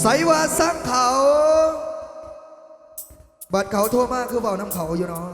ใส่ว่าสังเขา บัดเขาทั่วมากคือเบาน้ำเขาอยู่เนาะ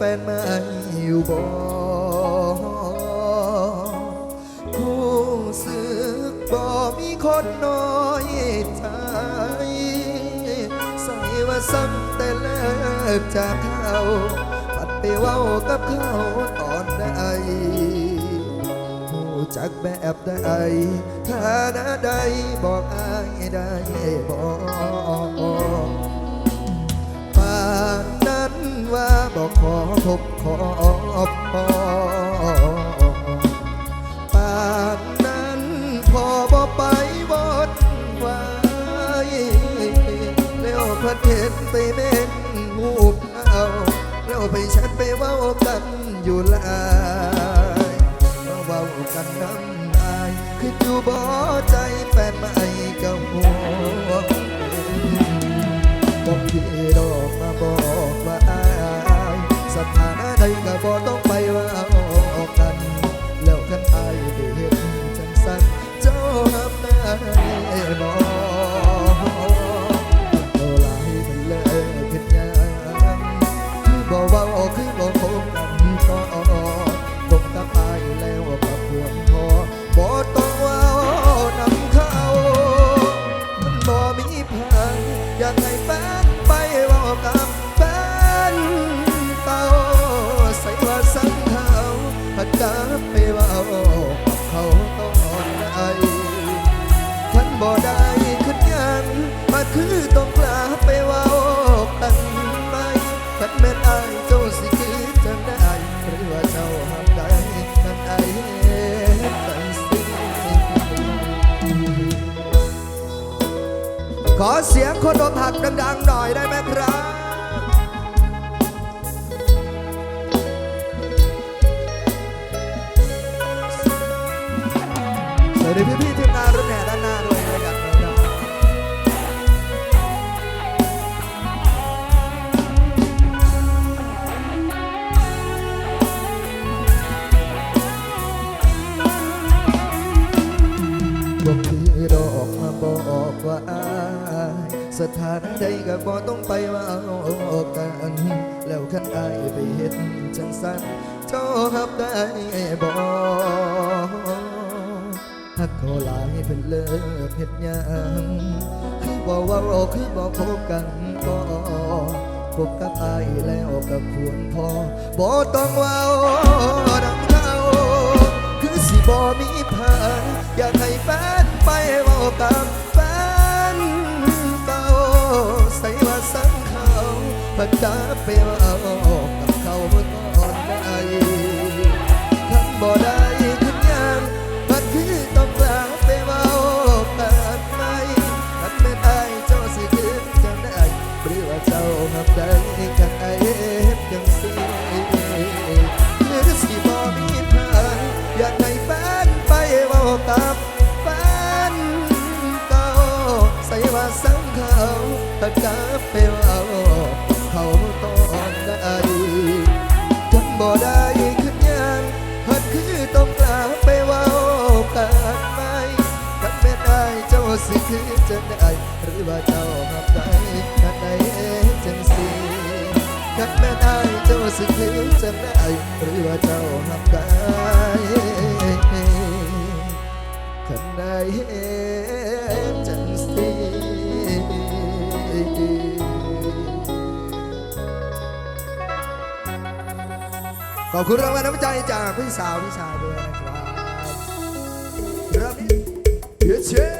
ฟนมาอยู่บ่ผู้สึกบ่มีคนน้อยใจใส่ว่าซ้ำแต่เลิกจากเขาปัดไปเว้ากับเขาตอนใดหูจักแบบใดฐานะใดบอกอายได้บอก ว่าบอกขอพบขอพอป่านนั้นพอบอไปบดไว้แล้วพระเทศไปเม่นหูเอาแล้วไปชัดไปว่ากันอยู่ลา ขอเสียงคนอกหักดังๆหน่อยได้ไหมครับ สวัสดีพี่ๆที สถานใดก็บ่ต้องไปว่าเอากัน แล้วคันอายไปเฮ็ดจังสันเจ้าหับได้บ่หักเขาหลายเป็นเลิกเฮ็ดหยังคือบอกว่าเราคือบอกพบกันก็พบกับอายแล้วก็ควรพอบ่ต้องว้าดังเขาคือสิบ่มีพันอยากให้แฟนไปเว้ากับ พักกลับไปเอากับเขาเมื่อนใดทั้งบ่ได้ขึ้นยังมันคือต้องกลาไปเว้ากันไหมทันไม่ได้เจ้าสิคืนจังได้หรือว่าเจ้าหับได้กันไอ คือหรือว่าเจ้าหับได้กันใดจังสิกันแม่นอเจ้าสิคือจังได้หรือว่าเจ้าหับได้กันใดจังสิขอบคุณรางวัลน้ำใจจากพี่สาวพี่ชายด้วยนะครับเริ่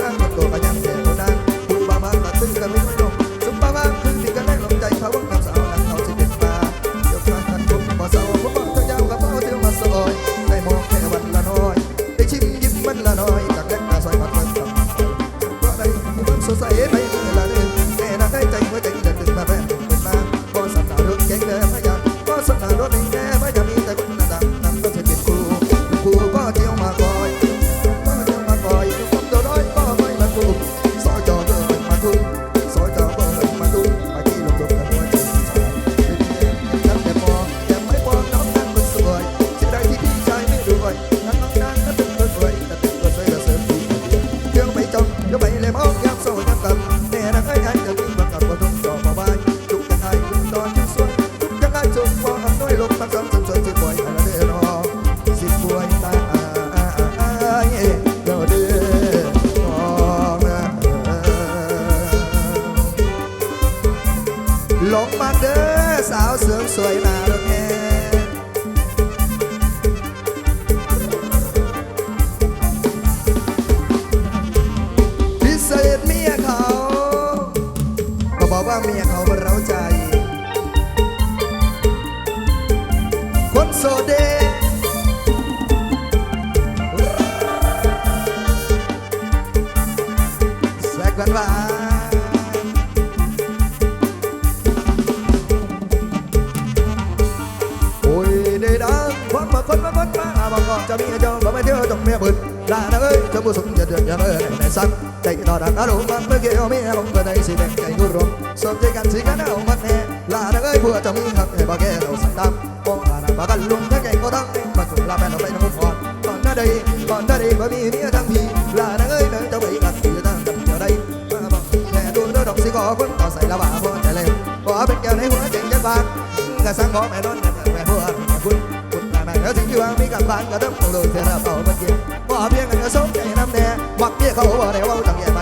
ซา ว่าเมียเขามันเร้าใจ คนโซเดแซกันวานโอ้ยได้ดังคนมาคนมาคนมาอาบังกอจะมีอาจารย์มาไม่เที่ยวจงเมียบึด ก่อนหน้าใดบ่มีเมียทั้งพี่ลาดังเอ้ยเดินจะไปกันอยู่ตั้งกับเจ้าใดมาบอกแค่ดูดอกสิขอคนต่อใส่ละบ่าพอใจเลยขอเป็นแก้วในหัวใจจะบางกะสังขอแม่นอนแม่ผัวคุณคุณแม่แล้วถึงที่ว่ามีกับบ้านก็ต้องเลยเธอ เราพียงกันก็สมใจน้ำแน่มักเบี้ยเขาบ่ได้ว่าจังย่บ้านข้า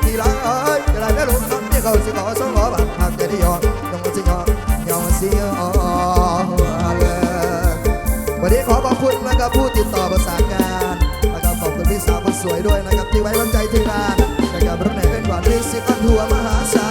สวยด้วยนะครับที่ไว้วางใจทีมงานนะครับรถไหนเป็นหวานมิวสิบอันทัวมหาศาล